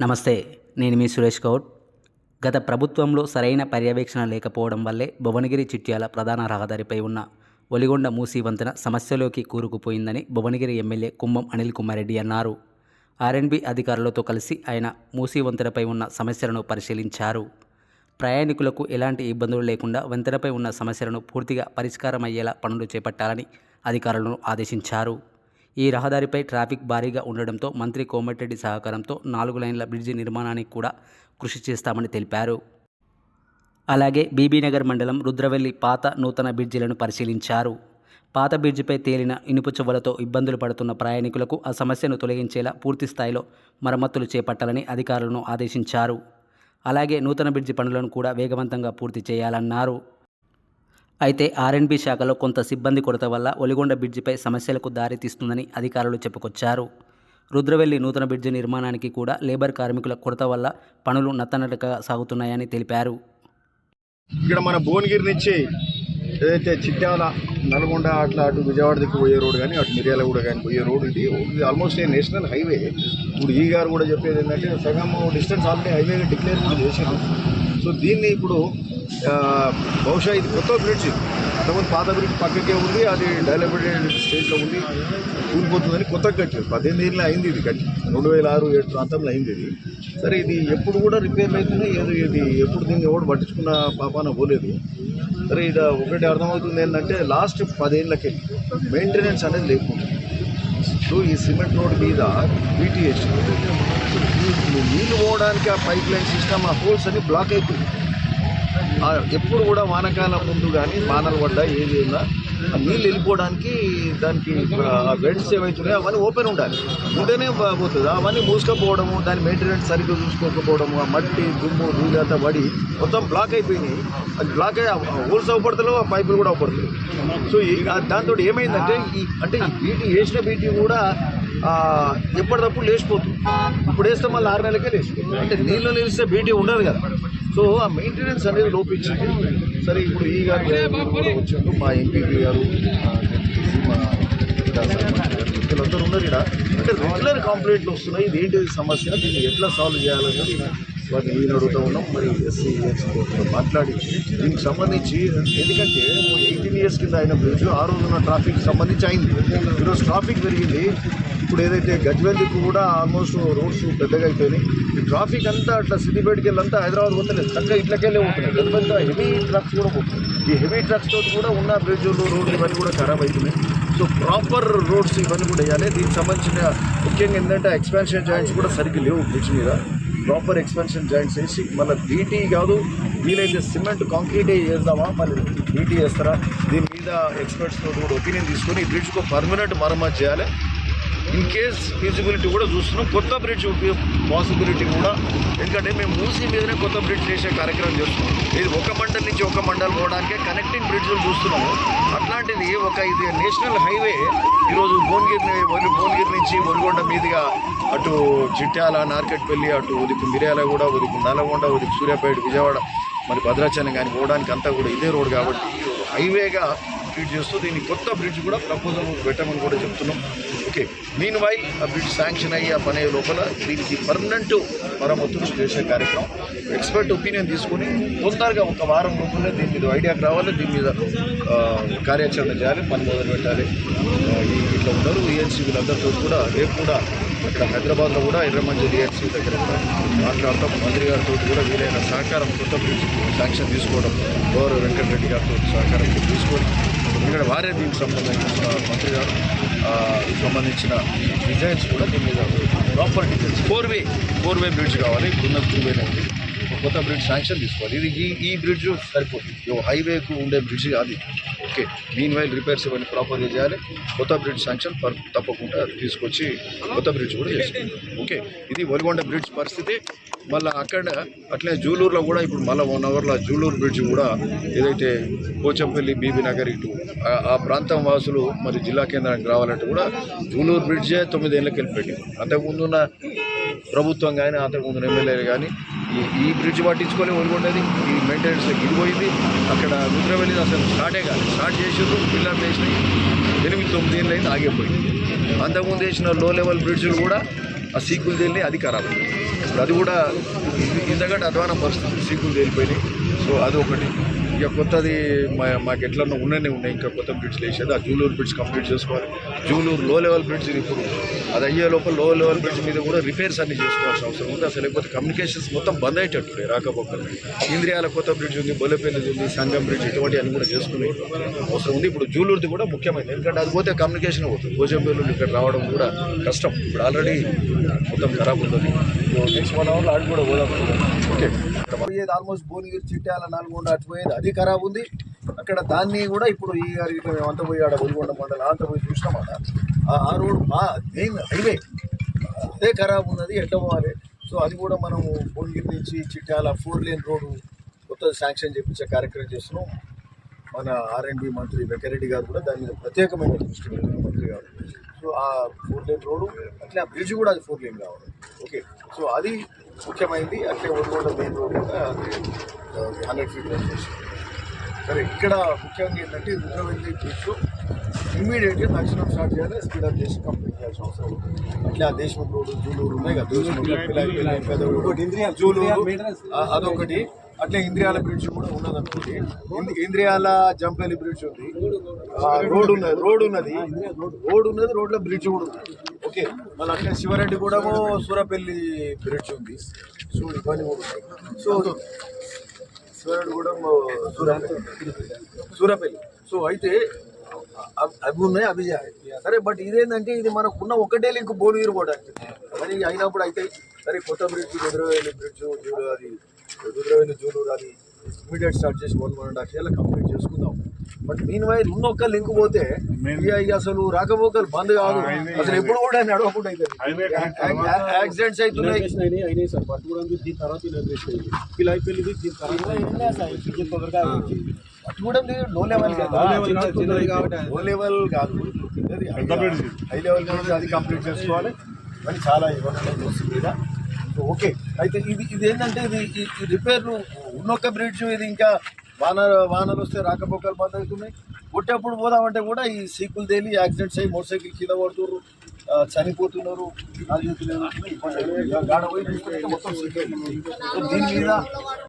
నమస్తే నేను మీ సురేష్ గౌడ్. గత ప్రభుత్వంలో సరైన పర్యవేక్షణ లేకపోవడం వల్లే భువనగిరి చిట్యాల ప్రధాన రహదారిపై ఉన్న ఒలిగొండ మూసీ వంతెన సమస్యలోకి కూరుకుపోయిందని భువనగిరి ఎమ్మెల్యే కుంభం అనిల్ కుమార్ రెడ్డి అన్నారు. ఆర్ఎన్బి అధికారులతో కలిసి ఆయన మూసీ వంతెనపై ఉన్న సమస్యలను పరిశీలించారు. ప్రయాణికులకు ఎలాంటి ఇబ్బందులు లేకుండా వంతెనపై ఉన్న సమస్యలను పూర్తిగా పరిష్కారమయ్యేలా పనులు చేపట్టాలని అధికారులను ఆదేశించారు. ఈ రహదారిపై ట్రాఫిక్ భారీగా ఉండడంతో మంత్రి కోమటిరెడ్డి సహకారంతో నాలుగు లైన్ల బ్రిడ్జి నిర్మాణానికి కూడా కృషి చేస్తామని తెలిపారు. అలాగే బీబీనగర్ మండలం రుద్రవెల్లి పాత నూతన బ్రిడ్జిలను పరిశీలించారు. పాత బ్రిడ్జిపై తేలిన ఇనుపు చువ్వలతో ఇబ్బందులు పడుతున్న ప్రయాణికులకు ఆ సమస్యను తొలగించేలా పూర్తి స్థాయిలో మరమ్మతులు చేపట్టాలని అధికారులను ఆదేశించారు. అలాగే నూతన బ్రిడ్జి పనులను కూడా వేగవంతంగా పూర్తి చేయాలన్నారు. అయితే ఆర్ఎండ్బి శాఖలో కొంత సిబ్బంది కొరత వల్ల ఒలిగొండ బ్రిడ్జిపై సమస్యలకు దారితీస్తుందని అధికారులు చెప్పుకొచ్చారు. రుద్రవెల్లి నూతన బ్రిడ్జి నిర్మాణానికి కూడా లేబర్ కార్మికుల కొరత వల్ల పనులు నత్తనడకగా సాగుతున్నాయని తెలిపారు. ఇక్కడ మన భువనగిరి నుంచి ఏదైతే చిట్యాల నల్గొండ అట్లా అటు విజయవాడ దగ్గర పోయే రోడ్ కానీ అటు మిర్యాలగూడ కానీ పోయే రోడ్ ఇది ఇది ఆల్మోస్ట్ ఏ నేషనల్ హైవే. ఇప్పుడు ఈ గారు కూడా చెప్పేది ఏంటంటే సగం డిస్టెన్స్ ఆల్రెడీ హైవే డిక్లేర్ కూడా చేశారు. సో దీన్ని ఇప్పుడు బహుశా ఇది కొత్త బ్రిడ్జ్. అంతకుముందు పాత బ్రిడ్జ్ పక్కకే ఉంది అది డెవలప్మెంట్ స్టేజ్లో ఉంది కూలిపోతుందని కొత్తగా కట్టారు పద్దెనిమిది ఏళ్ళు అయింది ఇది కట్టి. రెండు వేల ఆరు ఏడు ప్రాంతంలో అయింది ఇది. సరే ఇది ఎప్పుడు కూడా రిపేర్లు అవుతుంది ఏదో ఇది ఎప్పుడు దీన్ని ఎవడు పట్టించుకున్న పాపాన పోలేదు. సరే ఇది ఒకటి అర్థమవుతుంది ఏంటంటే లాస్ట్ పదేళ్ళకి మెయింటెనెన్స్ అనేది లేకుండా. సో ఈ సిమెంట్ రోడ్ మీద బీటీఎస్ నీళ్ళు పోవడానికి ఆ పైప్ లైన్ సిస్టమ్ ఆ హోల్స్ అన్ని బ్లాక్ అయిపోయింది ఎప్పుడు కూడా వానకాలం ముందు కానీ వానలు పడ్డా ఏది ఉన్నా నీళ్ళు వెళ్ళిపోవడానికి దానికి ఆ బెడ్స్ ఏవైతున్నాయో అవన్నీ ఓపెన్ ఉండాలి. ఉంటేనే పోతుంది. అవన్నీ మూసుకపోవడము దాని మెయింటెనెన్స్ సరిగ్గా చూసుకోకపోవడము ఆ మట్టి దుమ్ము ధూళి అంతా పడి మొత్తం బ్లాక్ అయిపోయినాయి. అది బ్లాక్ అయ్యి హోల్స్ అవ్వబడతలో ఆ పైపులు కూడా అవ్వబడుతుంది సో దాంతో ఏమైందంటే ఈ అంటే బీటీ వేసిన బీటీ కూడా ఎప్పటికప్పుడు లేచిపోతుంది. ఇప్పుడు వేస్తే మళ్ళీ ఆరు నెలలకే లేచిపోతుంది. అంటే నీళ్ళు నిలిస్తే బీటీ ఉండదు కదా. సో ఆ మెయింటెనెన్స్ అనేది లోపించింది సరే ఇప్పుడు ఈ గారు కూడా వచ్చారు మా ఎంపీపీ గారు మా వీళ్ళందరూ ఉన్నారు ఇక్కడ అంటే రెగ్యులర్ కంప్లైంట్లు వస్తున్నాయి. ఇది ఏంటి సమస్య? దీన్ని ఎట్లా సాల్వ్ చేయాలనేది వారిని ఈయన అడుగుతూ ఉన్నాం. మరి ఎస్సీ ఎస్సీ మాట్లాడి దీనికి సంబంధించి ఎందుకంటే ఎయిటీన్ ఇయర్స్ కింద అయిన బ్రిడ్జ్ ఆ రోజున ట్రాఫిక్ సంబంధించి అయింది. ఈరోజు ట్రాఫిక్ పెరిగింది. ఇప్పుడు ఏదైతే గజ్వెల్లికి కూడా ఆల్మోస్ట్ రోడ్స్ పెద్దగా అయిపోయినాయి. ఈ ట్రాఫిక్ అంతా అట్లా సిద్దిపేటకి వెళ్ళంతా హైదరాబాద్ పోతలేదు చక్కగా ఇట్లకెళ్ళే పోతున్నాయి. పెద్ద హెవీ ట్రక్స్ కూడా పోతున్నాయి. ఈ హెవీ ట్రక్స్ తోటి కూడా ఉన్న బ్రిడ్జ్లు రోడ్లు ఇవన్నీ కూడా ఖరాబ్ అవుతున్నాయి సో ప్రాపర్ రోడ్స్ ఇవన్నీ కూడా వేయాలి. దీనికి సంబంధించిన ముఖ్యంగా ఏంటంటే ఎక్స్పాన్షన్ జాయింట్స్ కూడా సరిగ్గా లేవు బ్రిడ్జ్ మీద. ప్రాపర్ ఎక్స్పాన్షన్ జాయింట్స్ వేసి మళ్ళీ బీటీ కాదు వీలైతే సిమెంట్ కాంక్రీటే వేద్దామా? మళ్ళీ బీటీ వేస్తారా? దీని మీద ఎక్స్పర్ట్స్ తోటి కూడా ఒపీనియన్ తీసుకొని ఈ బ్రిడ్జ్కు పర్మనెంట్ మరమ్మతు చేయాలి. ఇన్ కేస్ ఫీజిబిలిటీ కూడా చూస్తున్నాం. కొత్త బ్రిడ్జ్ పాసిబిలిటీ కూడా. ఎందుకంటే మేము మూసీ మీదనే కొత్త బ్రిడ్జ్ చేసే కార్యక్రమం చేస్తున్నాం. ఇది ఒక మండల్ నుంచి ఒక మండల్ పోవడానికి కనెక్టింగ్ బ్రిడ్జ్లు చూస్తున్నాము. అట్లాంటిది ఒక ఇది నేషనల్ హైవే ఈరోజు భువనగిరి భువనగిరి నుంచి ఒనగొండ మీదుగా అటు చిట్యాల నార్కెట్పల్లి అటు ఉదికు మిర్యాల కూడా ఉదికు నల్లగొండ ఉదికు సూర్యాపేట విజయవాడ మరి భద్రాచలం కానీ పోవడానికి అంతా కూడా ఇదే రోడ్ కాబట్టి హైవేగా ట్రీట్ చేస్తూ దీన్ని కొత్త బ్రిడ్జ్ కూడా ప్రపోజల్ పెట్టమని కూడా చెప్తున్నాం. ఓకే. మీన్ వై ఆ బ్రిడ్జ్ శాంక్షన్ అయ్యి ఆ పని అయ్యే లోపల దీనికి పర్మనెంట్ మరమ్మతులు చేసే కార్యక్రమం. ఎక్స్పర్ట్ ఒపీనియన్ తీసుకొని తొందరగా ఒక వారం లోపలనే దీని మీద ఐడియాకి రావాలి. దీని మీద కార్యాచరణ చేయాలి పని మొదలు పెట్టాలి. ఇట్లా ఉన్నారు. ఏఎన్సీ వీళ్ళందరితో కూడా రేపు కూడా ఇక్కడ హైదరాబాద్లో కూడా ఎర్రమంజలి ఏఎన్సీ దగ్గర మాట్లాడతాం. మంత్రి గారితో కూడా వీలైన సహకారం కొత్త బ్రిడ్జ్ శాంక్షన్ తీసుకోవడం గౌరవ వెంకటరెడ్డి గారితో సహకారం తీసుకొని ఎందుకంటే వారే దీనికి సంబంధించిన మంత్రి గారు సంబంధించిన ఈ డిజైన్స్ కూడా దీని మీద proper designs four way four way bridge కావాలి ఇప్పుడున్న టూ వేనే ఉంది కొత్త బ్రిడ్జ్ శాంక్షన్ తీసుకోవాలి. ఇది ఈ ఈ బ్రిడ్జ్ సరిపోతుంది. హైవేకు ఉండే బ్రిడ్జ్ కాదు ఓకే. మీన్ వైల్ రిపేర్స్ ఇవన్నీ ప్రాపర్గా చేయాలి. కొత్త బ్రిడ్జ్ శాంక్షన్ పర్ తప్పకుండా తీసుకొచ్చి కొత్త బ్రిడ్జ్ కూడా చేసుకుంటాం ఓకే. ఇది ఒలిగొండ బ్రిడ్జ్ పరిస్థితి. మళ్ళీ అక్కడ అట్లే జూలూరులో కూడా ఇప్పుడు మళ్ళీ వన్ అవర్లో జూలూరు బ్రిడ్జ్ కూడా ఏదైతే పోచంపల్లి బీబీ నగర్ ఇటు ఆ- ఆ ప్రాంతం వాసులు మరి జిల్లా కేంద్రానికి రావాలంటే కూడా జూలూరు బ్రిడ్జే తొమ్మిదేళ్ళకి వెళ్ళిపోయింది అంతకుముందున్న ప్రభుత్వం కానీ అంతకుముందు ఎమ్మెల్యేలు కానీ ఈ బ్రిడ్జ్ పట్టించుకొని ఒలుగుండేది ఈ మెయింటెనెన్స్ ఇది పోయింది. అక్కడ రుద్రవెల్లి అసలు స్టార్టే కాదు. స్టార్ట్ చేసారు పిల్లలు వేసినాయి ఎనిమిది తొమ్మిది ఏళ్ళు అయింది ఆగిపోయింది అంతకుముందు వేసిన లో లెవెల్ బ్రిడ్జ్లు కూడా ఆ సీకులు తేలి అది ఖరాబ్. ఇప్పుడు అది కూడా ఇది- ఇంతకంటే అధ్వాన పరిస్థితి సీకులు తేలిపోయినాయి. సో అది ఒకటి. ఇక కొత్తది మా మాకు ఎట్లన్నా ఉన్నాయి. ఇంకా కొత్త బ్రిడ్జ్లు వేసేది ఆ జూలూరు బ్రిడ్జ్ కంప్లీట్ చేసుకోవాలి. జూలూరు లో లెవెల్ బ్రిడ్జ్ ఇది ఇప్పుడు అది అయ్యే లోపల లో లెవెల్ బ్రిడ్జ్ మీద కూడా రిపేర్స్ అన్ని చేసుకోవాల్సిన అవసరం ఉంది. అసలు లేకపోతే కమ్యూనికేషన్స్ మొత్తం బంద్ అయ్యేటట్టు రాకపోకలు. ఇంద్రియాల కొత్త బ్రిడ్జ్ ఉంది బొల్లపల్లి ఉంది సంగం బ్రిడ్జ్ ఇటువంటి అన్ని కూడా చేసుకునే అవసరం ఉంది. ఇప్పుడు జూలూరుది కూడా ముఖ్యమైనది. ఎందుకంటే అది పోతే కమ్యూనికేషన్ అవుతుంది భోజంపల్లి ఇక్కడ రావడం కూడా కష్టం. ఇప్పుడు ఆల్రెడీ మొత్తం ఖరాబ్ ఉంటుంది నెక్స్ట్ వన్ అవర్లో అది కూడా పోదాం. ఓకే పోయేది ఆల్మోస్ట్ భువనగిరి చిట్యాల నల్గొండ అటు పోయేది. అది ఖరాబ్ ఉంది. అక్కడ దాన్ని కూడా ఇప్పుడు ఈ గారి ఇట్లా మేము అంత పోయి ఆడ ఒలిగొండ మండలం అంత పోయి చూసినామాట ఆ- ఆ రోడ్ మా మెయిన్ హైవే. అదే ఖరాబ్ ఉన్నది ఎట్లా పోవాలి? సో అది కూడా మనం భువనగిరి నుంచి చిట్యాల ఫోర్ లేన్ రోడ్డు కొత్త శాంక్షన్ చేపించే కార్యక్రమం చేస్తున్నాం. మన ఆర్ఎండ్బి మంత్రి వెంకరెడ్డి గారు కూడా దాని మీద ప్రత్యేకమైన దృష్టి మంత్రి గారు. సో ఆ ఫోర్ లేన్ రోడ్డు అట్లే ఆ బ్రిడ్జ్ కూడా అది ఫోర్ లేన్ కావాలి. ఓకే. సో అది ముఖ్యమైనది అట్లే ఒడిగోడ మెయిన్ రోడ్ కూడా హండ్రెడ్ ఫీట్ చేస్తుంది సరే ఇక్కడ ముఖ్యంగా ఏంటంటే రుద్రవెల్లి బ్రిడ్జ్ ఇమ్మీడియట్గా దర్శనం స్టార్ట్ చేయాలి స్పీడప్ చేసి కంప్లీట్ చేయాల్సిన అవసరం అట్లా దేశముఖ్ రోడ్ జూలూరు ఉన్నాయి కదా దేశముఖ్ జూలూరు అదొకటి. అట్లే ఇంద్రియాల బ్రిడ్జ్ కూడా ఉన్నది అనుకోండి ఇంద్రి- ఇంద్రియాల జంపల్లి బ్రిడ్జ్ ఉంది. రోడ్ ఉన్నది రోడ్ ఉన్నది. రోడ్. ఉన్నది రోడ్లో బ్రిడ్జ్ కూడా ఉంది ఓకే మళ్ళీ అట్లే శివరెడ్డి కూడా సూరపల్లి బ్రిడ్జ్ ఉంది. సో ఇవన్నీ కూడా ఉన్నాయి. సో కూడా సూరపల్లి. సో అయితే అవి ఉన్నాయి అవి సరే బట్ ఇదేంటంటే ఇది మనకున్న ఒకటే లింక్ భువనగిరి పోవడానికి మరి అయినప్పుడు అయితే సరే కొత్త బ్రిడ్జ్ రుద్రవేలి బ్రిడ్జ్ జూడు అది రుద్రవేలి జూడు అది ఇమీడియట్ స్టార్ట్ చేసి వన్ వన్ అండ్ హాఫ్ ఇయర్లో కంప్లీట్ చేసుకుందాం. బట్ మీన్ వైల్ ఉన్న ఒక్క లింక్ పోతే అసలు రాకపోకలు బంద్ కాదు. అసలు ఎప్పుడు కూడా నడవకుండా అవుతుంది యాక్సిడెంట్స్ అవుతున్నాయి అయినాయి అయినాయి సార్. బట్ కూడా దీని తర్వాత పిల్లలు పెళ్ళిది దీని తర్వాత అటు కూడా లో లెవెల్ కదా లో లెవెల్ కాదు. హై లెవెల్ అది కంప్లీట్ చేసుకోవాలి. మరి చాలా ఇబ్బంది వస్తుంది ఓకే అయితే ఇది ఇది ఏంటంటే ఇది ఈ- రిపేర్లు ఉన్నొక్క బ్రిడ్జ్ ఇది ఇంకా వాన వానలు వస్తే రాకపోకలు బంద్ అవుతున్నాయి కొట్టేప్పుడు పోదామంటే కూడా ఈ సీకులు తేలి యాక్సిడెంట్స్ అయ్యి మోటార్ సైకిల్ కింద పడుతున్నారు చనిపోతున్నారు గాడ పోయి మొత్తం దీని మీద